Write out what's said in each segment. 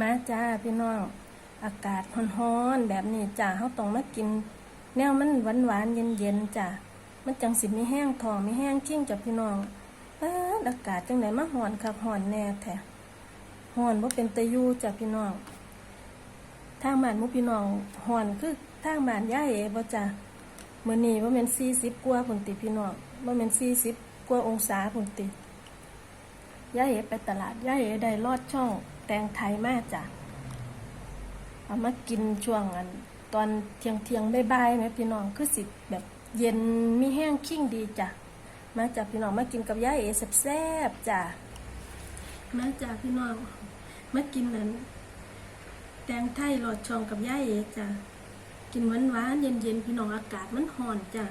มาจ้าพี่น้อง อากาศร้อนๆแบบนี้จ้าเขาต้องมากิน แนวมันหวานหวานๆเย็นเย็นๆจ้ามันจังสิไม่แห้งท้องไม่แห้งขิ้งจ้ะพี่น้องเอออากาศจังไหนมาหอนคักหอนแน่แท้หอนว่าเป็นตะยูจ้ะพี่น้องทางบ้านมุพี่น้องหอนคือทางบ้านย่าเอ๋บ่จ้ะมื้อนี้ว่าเป็นสี่สิบกว่าพุ่นติพี่น้องว่าเป็นสี่สิบกว่าองศาพุ่นติ ย่าเอ๋ไปตลาดย่าเอ๋ได้ลอดช่องแตงไทยมากจ้ะเอามากินช่วงอันตอนเที่ยงเที่ยงๆบ่ายๆไหมพี่น้องคือสิแบบเย็นมีแห้งขิ้งดีจ้ะมาจากพี่น้องมากินกับย่าเอ๋แซ่บๆจ้ะมาจากพี่น้องมากินนั้นแตงไทยลอดช่องกับย่าเอ๋จ้ะกินหวานๆเย็นๆพี่น้องอากาศมันร้อนจ้ะ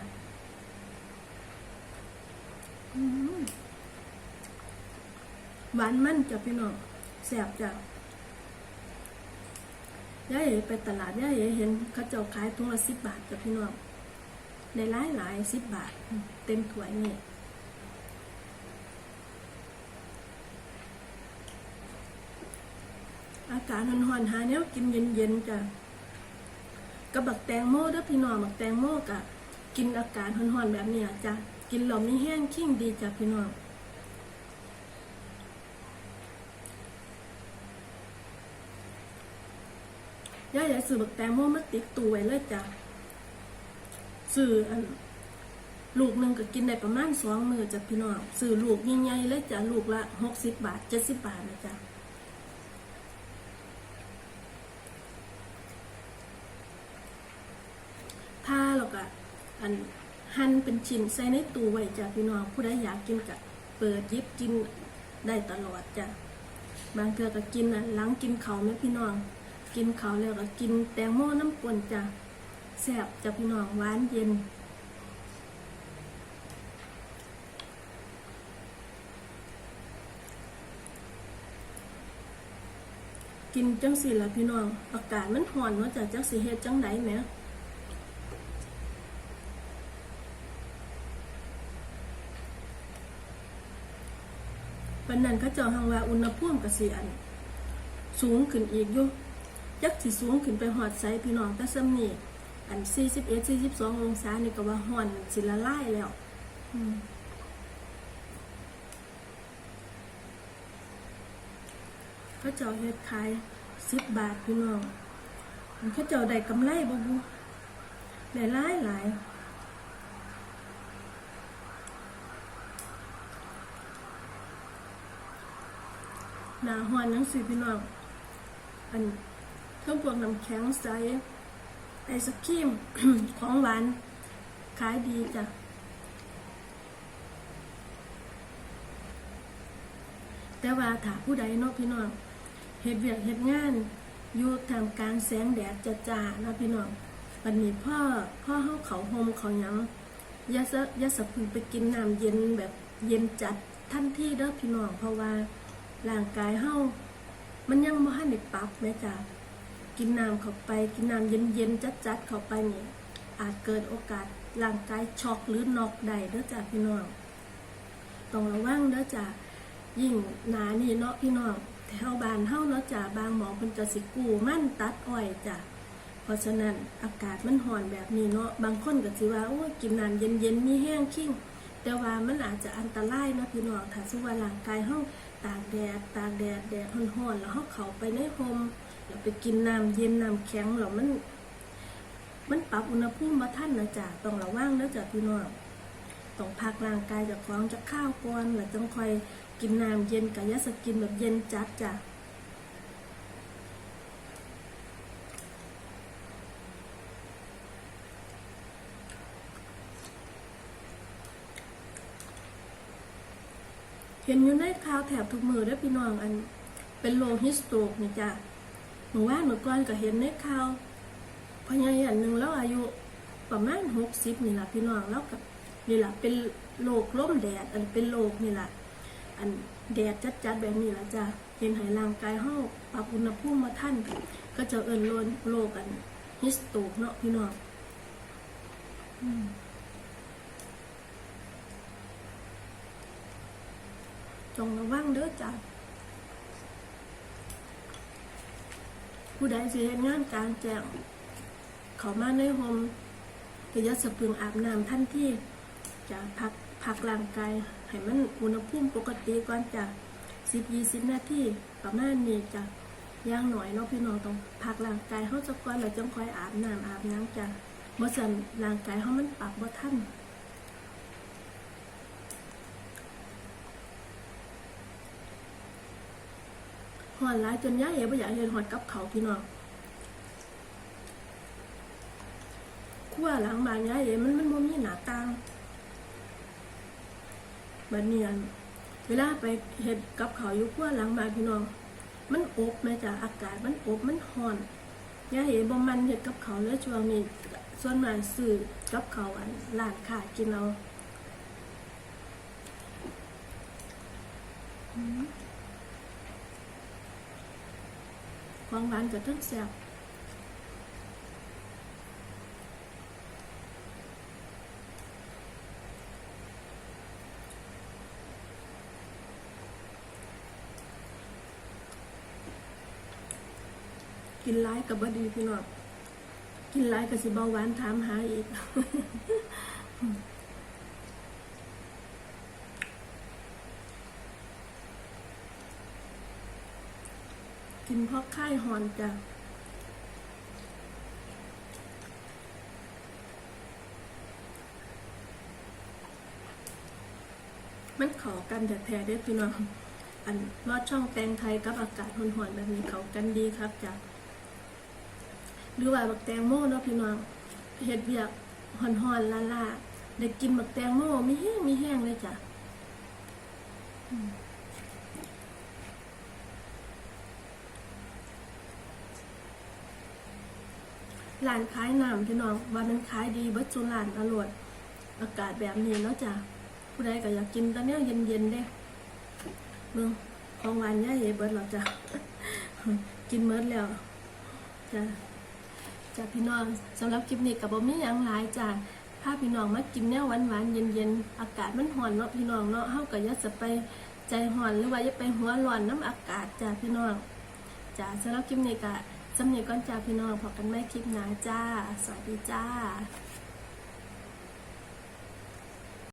อืม หวานมันจ้ะพี่น้องแซ่บจ้ะย่าเอ๋ไปตลาดย่าเอ๋เห็นเขาเจ้าขายถุงละสิบบาทจ้ะพี่น้องได้หลายหลายสิบบาท เต็มถ้วยนี่อากาศร้อนๆหาแนวกินเย็นๆจ้ะกับบักแตงโมเด้อพี่น้องบักแตงโมกะ กินอากาศร้อนๆแบบเนี้ยจ้ะกินแล้วไม่แห้งขิ้งดีจ้ะพี่น้อง ย่าอยากซื้อบักแตงโมมาติดตู้ไว้เลยจ้ะซื้ออันลูกหนึ่งก็กินได้ประมาณสองมือจ้ะพี่น้องซื้อลูกใหญ่ๆเลยจ้ะลูกละหกสิบบาทเจ็ดสิบบาทนะจ้ะถ้าเราก็อันหั่นเป็นชิ้นใส่ในตู้ไว้จ้ะพี่น้องผู้ใดอยากกินก็เปิดยิบกินได้ตลอดจ้ะบางเทือก็กินอะหลังกินเขาวแม่พี่น้อง กินเขาแล้วก็กินแตงโมน้ำกวนจ้ะแซ่บจ้ะพี่น้องหวานเย็นกินจังสิล่ะพี่น้องอากาศมันร้อนว่าจะจักสิเฮ็ดจังไดแหมวันนั้นเขาเจ้าหังว่าอุณหภูมิก็สิอัน สูงขึ้นอีกอยู่ ยักสิสูงขึ้นไปหอดไซพี่น้องแต่ซ้ำนี่อัน41 42องศานี่ก็ว่าฮ้อนสิละลายแล้วเขาเจ้าเฮ็ดขาย10บาทพี่น้องเขาเจ้าได้กำไรบ่บุได้หลายหลายหนาฮ้อนจังซี่พี่น้องอัน เครื่องพวกน้ำแข็งใสไอศครีม ของหวาน ขายดีจ้ะแต่ว่าถ้าผู้ใดนาะพี่น้องเฮ็ดเวียกเฮ็ดงานอยู่ทามกลางแสงแดดจ้าๆนะพี่น้องวันนี้พ่อพ่อเฮาเขาโฮมเขายังยาสะยาสะพึงไปกินน้ำเย็นแบบเย็นจัดทันทีเด้อพี่น้องเพราะว่าร่างกายเฮามันยังบ่ทันได้ปรับแม่จ้า กินน้ำเข้าไป กินน้ำเย็นๆจัดๆเข้าไปเนี่ยอาจเกิดโอกาสร่างกายช็อกหรือนอกได้เด้อจ้าพี่น้องต้องระวังเด้อจ้ายิ่งหนานี่เนาะพี่น้องแถวบ้านเฮาเนาะจ้าบางหมอเพิ่นจะสิกู้มั่นตัดอ้อยจ้าเพราะฉะนั้นอากาศมันร้อนแบบนี้เนาะบางคนก็สิว่าโอ้กินน้ำเย็นๆมีแห้งขิ้งแต่ว่ามันอาจจะอันตรายเนาะพี่น้องถ้าสุว่าร่างกายเฮาตากแดดตากแดดแดดร้อนๆแล้วเขาเข้าไปในโฮม แล้วไปกินน้ำเย็นน้ำแข็งแล้วมัน มันปรับอุณหภูมิมาท่านนะจ๊ะต้องระวังนะจ๊ะพี่น้องต้องพักร่างกายจากของจากข้าวก่อนแล้วต้องคอยกินน้ำเย็นกับยาสกินแบบเย็นจัดจ้ะเห็นอยู่ในข่าวแถบทุกมือได้อพี่น้องอันเป็นโลฮิสโตกนี่จ้ะ หนูว่าเมื่อก่อนก็เห็นในข่าวพญายอันหนึ่งแล้วอายุประมาณหกสิบนี่แหละพี่น้องแล้วกับนี่แหละเป็นโรคล้มแดด อันเป็นโรคนี่แหละอันแดดจัดๆแบบนี้แหละจ้ะเห็นหายร่างกายห้าปรับอุณหภูมิมาท่านก็จะเอินโลนโรคอันฮิสโตกเนาะพี่น้องจงระวังเด้อจ้ะ ผู้ใดสิเฮ็ดงานกางแจ้งเขามาในโฮมก็อย่าสะพึงอาบน้ำทันทีจะพักพักร่างกายให้มันอุณหภูมิปกติก่อนจะสิบยี่สิบนาทีประมาณนี้จ้ะย่างหน่อยเนาะพี่น้องต้องพักร่างกายเขาจะก่อนแล้วจังค่อยอาบน้ำอาบน้ำจ้ะเมื่อสันร่างกายเขามันปรับบ่ทัน หอนหลายจนย่าเอ๋บ่อยากเห็นหอดกับเขาพี่น้องขั้วหลังบานย่าเอ๋มันมันบ่มีหนาต่างบัดเนียนเวลาไปเห็ดกับเขาอยู่ขั้วหลังบานพี่น้อง มันอบแม่จ้ะอากาศมันอบมันฮ้อนย่าเอ๋บ่มันเห็ดกับเขาเลยช่วงนี้ส่วนมากซื้อกับเขาอันร้านค้ากินเอาอืม ของหวานกับทั้งแซ่บกินร้ายกับบดีพี่น้องกินร้ายกับสิเบาหวานถามหาอีก กินเพราะค่ายหอนจ้ะมันขอกันแต่แท้ได้พี่น้อง อันลอดช่องแตงไทยกับอากาศหอนๆแบบนี้เขากันดีครับจ้ะหรือว่าบักแตงโมเนาะพี่น้องเห็ดเบียกหอนๆลาๆได้กินบักแตงโมมีแห้งมีแห้งเลยจ้ะ ร้านขายน้ำพี่น้องว่ามันขายดีเบิดจุร้านอร่อยอากาศแบบนี้เนาะจ้ะผู้ใดก็อยากกินตอนนี้เย็นๆเด้เบิ่งของหวานย่าเอ๋เบิดแล้วจ้ะกินเมิร์ดแล้วจ้ะจ้ะพี่น้องสำหรับคลิปนี้กับบ่มีหยังหลายจ้ะพาพี่น้องมากินแนวหวานๆเย็นๆอากาศมันร้อนเนาะพี่น้องเนาะเฮาก็อย่าจะไปใจร้อนหรือว่าอย่าไปหัวร้อนน้ำอากาศจ้ะพี่น้องจ้ะสำหรับคลิปนี้ก็ สำเนียก่อนจ้าพี่น้องพบกันไม่คลิปหน้าจ้า สวัสดีจ้า